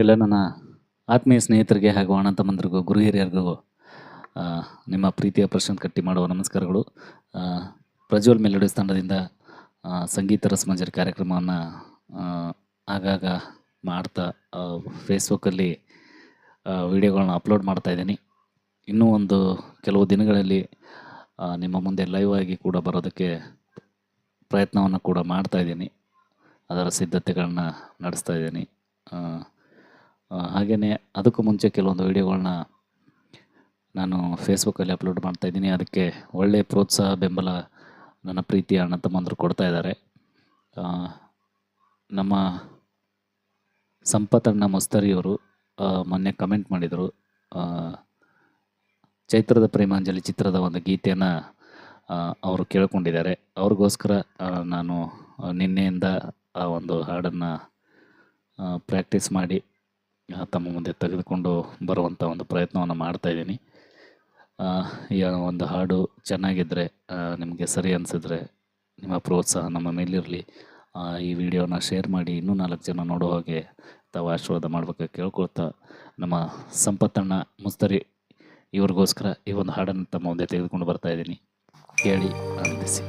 ಎಲ್ಲ ನನ್ನ ಆತ್ಮೀಯ ಸ್ನೇಹಿತರಿಗೆ ಹಾಗೂ ಅಣ್ಣ ತಮ್ಮಂದ್ರಿಗೂ ಗುರು ಹಿರಿಯರಿಗೂ ನಿಮ್ಮ ಪ್ರೀತಿಯ ಪ್ರಶಾಂತ್ ಕಟ್ಟಿ ಮಾಡುವ ನಮಸ್ಕಾರಗಳು. ಪ್ರಜ್ವಲ್ ಮೆಲೋಡಿಸ್ ತಂಡದಿಂದ ಸಂಗೀತ ರಸಮಂಜರಿ ಕಾರ್ಯಕ್ರಮವನ್ನು ಆಗಾಗ ಮಾಡ್ತಾ ಫೇಸ್ಬುಕ್ಕಲ್ಲಿ ವಿಡಿಯೋಗಳನ್ನ ಅಪ್ಲೋಡ್ ಮಾಡ್ತಾ ಇದ್ದೀನಿ. ಇನ್ನೂ ಒಂದು ಕೆಲವು ದಿನಗಳಲ್ಲಿ ನಿಮ್ಮ ಮುಂದೆ ಲೈವ್ ಆಗಿ ಕೂಡ ಬರೋದಕ್ಕೆ ಪ್ರಯತ್ನವನ್ನು ಕೂಡ ಮಾಡ್ತಾ ಇದ್ದೀನಿ. ಅದರ ಸಿದ್ಧತೆಗಳನ್ನ ನಡೆಸ್ತಾ ಇದ್ದೀನಿ. ಹಾಗೆಯೇ ಅದಕ್ಕೂ ಮುಂಚೆ ಕೆಲವೊಂದು ವೀಡಿಯೋಗಳನ್ನ ನಾನು ಫೇಸ್ಬುಕ್ಕಲ್ಲಿ ಅಪ್ಲೋಡ್ ಮಾಡ್ತಾ ಇದ್ದೀನಿ. ಅದಕ್ಕೆ ಒಳ್ಳೆಯ ಪ್ರೋತ್ಸಾಹ, ಬೆಂಬಲ ನನ್ನ ಪ್ರೀತಿಯ ಅಣ್ಣ ತಮ್ಮಂದರು ಕೊಡ್ತಾ ಇದ್ದಾರೆ. ನಮ್ಮ ಸಂಪತಣ್ಣ ಮುಸ್ತರಿಯವರು ಮೊನ್ನೆ ಕಮೆಂಟ್ ಮಾಡಿದರು. ಚೈತ್ರದ ಪ್ರೇಮಾಂಜಲಿ ಚಿತ್ರದ ಒಂದು ಗೀತೆಯನ್ನು ಅವರು ಕೇಳ್ಕೊಂಡಿದ್ದಾರೆ. ಅವ್ರಿಗೋಸ್ಕರ ನಾನು ನಿನ್ನೆಯಿಂದ ಆ ಒಂದು ಹಾಡನ್ನು ಪ್ರಾಕ್ಟೀಸ್ ಮಾಡಿ ತಮ್ಮ ಮುಂದೆ ತೆಗೆದುಕೊಂಡು ಬರುವಂಥ ಒಂದು ಪ್ರಯತ್ನವನ್ನು ಮಾಡ್ತಾಯಿದ್ದೀನಿ ಈ ಒಂದು ಹಾಡು ಚೆನ್ನಾಗಿದ್ದರೆ ನಿಮಗೆ ಸರಿ ಅನಿಸಿದ್ರೆ, ನಿಮ್ಮ ಪ್ರೋತ್ಸಾಹ ನಮ್ಮ ಮೇಲಿರಲಿ. ಈ ವಿಡಿಯೋನ ಶೇರ್ ಮಾಡಿ ಇನ್ನೂ ನಾಲ್ಕು ಜನ ನೋಡೋ ಹಾಗೆ ತಾವು ಆಶೀರ್ವಾದ ಮಾಡ್ಬೇಕು ಕೇಳ್ಕೊಳ್ತಾ ನಮ್ಮ ಸಂಪತ್ತಣ್ಣ ಮುಸ್ತರಿ ಇವ್ರಿಗೋಸ್ಕರ ಈ ಒಂದು ಹಾಡನ್ನು ತಮ್ಮ ಮುಂದೆ ತೆಗೆದುಕೊಂಡು ಬರ್ತಾ ಇದ್ದೀನಿ. ಕೇಳಿ ಆನಂದಿಸಿ.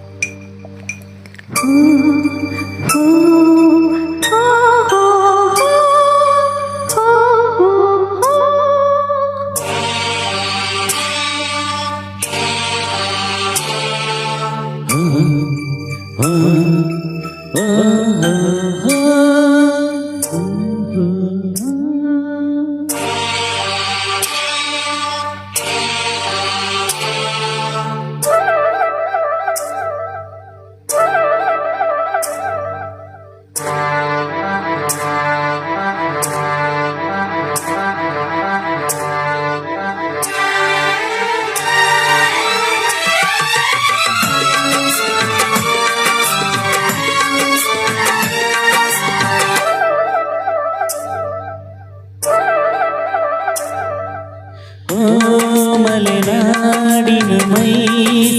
ಮಲೆನಾಡಿನ ಮೈ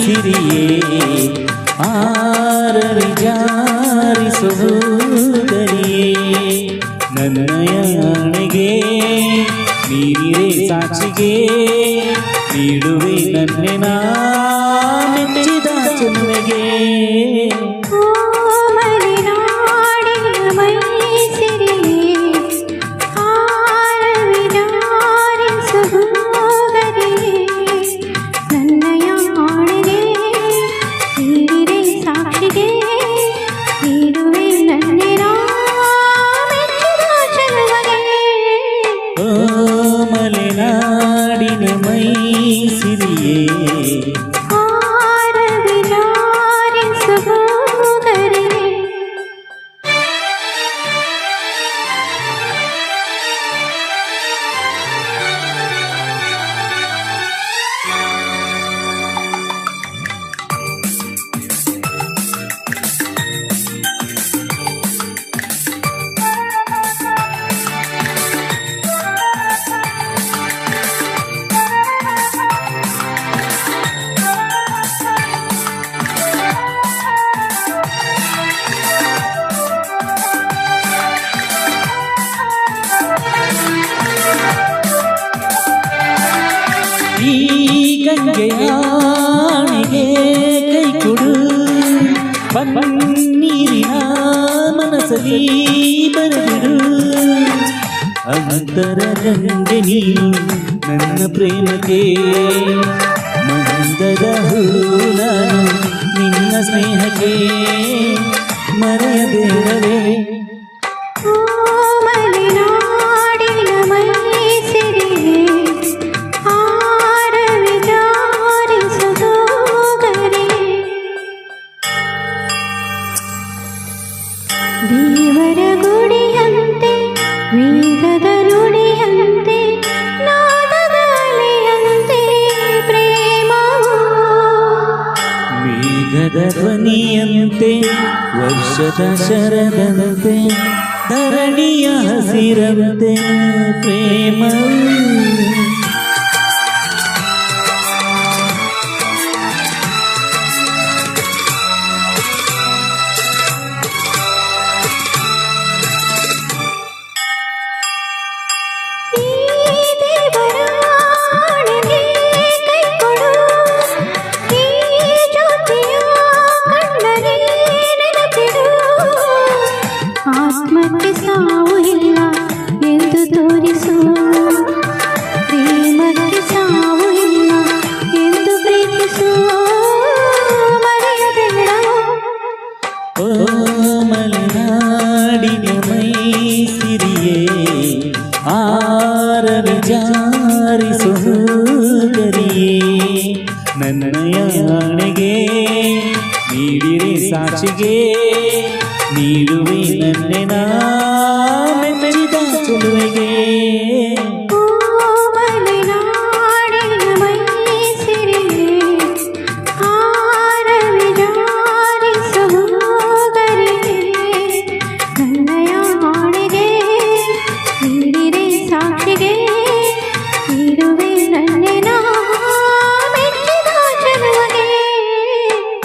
ಸಿರಿಯೇ ಆರರಿ ಜಾರಿಸುವುದರಿಯೇ ನನ್ನಯಾಣೆಗೆ ನೀರೇ ಸಾಕ್ಷಿಗೆ ನೀಡುವೆ ನನ್ನೆ ನಾ ಮೆಚ್ಚಿದ ಚೆನ್ನೆಗೆ ಗಂಗೆಯಾಣಿಗೆ ಕೈ ಕೊಡು. ಪನ್ನೀರಿನ ಮನಸಲಿ ಬರಬಿಡು. ಅಂತರ ಗಂಗೆ ನೀನು ನನ್ನ ಪ್ರೇಮಕ್ಕೆ ಮಂದದ ಹೂ ನಾನು ನಿನ್ನ ಸ್ನೇಹಕ್ಕೆ ಮರೆಯಬೇಡವೇ. ಧ್ವನಿಯಂತೆ ವರ್ಷದ ಶರದಂತೆ ಧರಣಿಯ ಹಸಿರಂತೆ ಪ್ರೇಮವು ಸಾವು ಇಲ್ಲ ಎಂದು ತೋರಿಸು ಪ್ರೇಮಕ್ಕೆ ಸಾವು ಇಲ್ಲ ಎಂದು ಪ್ರೀತಿಸು ಮರೆಯಬೇಡ ಓ ಮಲೆನಾಡಿನ ಮೈಸಿರಿಯೇ ಆರವಿ ಜಾರಿಸು ಗರಿಯೇ ನನ್ನಯಾಣೆಗೆ ನೀಡಿರೆ ಸಾಕ್ಷಿಗೆ ನೀಡುವೆ ನನ್ನೆನ ಮೆಚ್ಚಿದ ಚೆಲುವೆಗೆ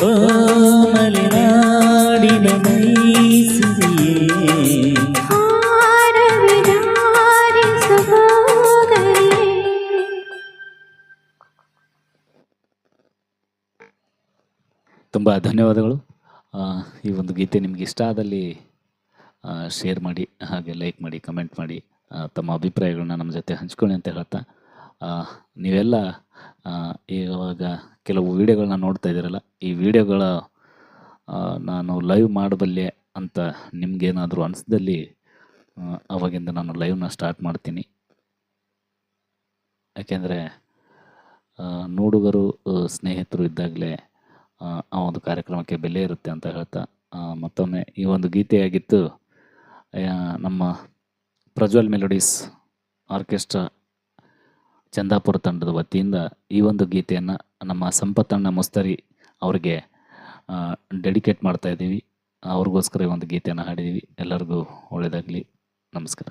ಓ ತುಂಬ ಧನ್ಯವಾದಗಳು. ಈ ಒಂದು ಗೀತೆ ನಿಮಗೆ ಇಷ್ಟ ಆದಲ್ಲಿ ಶೇರ್ ಮಾಡಿ, ಹಾಗೆ ಲೈಕ್ ಮಾಡಿ ಕಮೆಂಟ್ ಮಾಡಿ ತಮ್ಮ ಅಭಿಪ್ರಾಯಗಳನ್ನ ನಮ್ಮ ಜೊತೆ ಹಂಚ್ಕೊಳ್ಳಿ ಅಂತ ಹೇಳ್ತಾ ನೀವೆಲ್ಲ ಇವಾಗ ಕೆಲವು ವಿಡಿಯೋಗಳನ್ನ ನೋಡ್ತಾ ಇದ್ದೀರಲ್ಲ, ಈ ವಿಡಿಯೋಗಳ ನಾನು ಲೈವ್ ಮಾಡಬಲ್ಲೆ ಅಂತ ನಿಮಗೇನಾದರೂ ಅನಿಸ್ದಲ್ಲಿ ಅವಾಗಿಂದ ನಾನು ಲೈವ್ನ ಸ್ಟಾರ್ಟ್ ಮಾಡ್ತೀನಿ. ಯಾಕೆಂದರೆ ನೋಡುಗರು, ಸ್ನೇಹಿತರು ಇದ್ದಾಗಲೇ ಆ ಒಂದು ಕಾರ್ಯಕ್ರಮಕ್ಕೆ ಬೆಲೆ ಇರುತ್ತೆ ಅಂತ ಹೇಳ್ತಾ ಮತ್ತೊಮ್ಮೆ ಈ ಒಂದು ಗೀತೆಯಾಗಿತ್ತು ನಮ್ಮ ಪ್ರಜ್ವಲ್ ಮೆಲೋಡೀಸ್ ಆರ್ಕೆಸ್ಟ್ರಾ ಚಂದಾಪುರ ತಂಡದ ವತಿಯಿಂದ ಈ ಒಂದು ಗೀತೆಯನ್ನು ನಮ್ಮ ಸಂಪತ್ತಣ್ಣ ಮುಸ್ತರಿ ಅವರಿಗೆ ಡೆಡಿಕೇಟ್ ಮಾಡ್ತಾ ಇದ್ದೀವಿ. ಅವ್ರಿಗೋಸ್ಕರ ಈ ಒಂದು ಗೀತೆಯನ್ನು ಹಾಡಿದ್ದೀವಿ. ಎಲ್ಲರಿಗೂ ಒಳ್ಳೆಯದಾಗಲಿ ನಮಸ್ಕಾರ.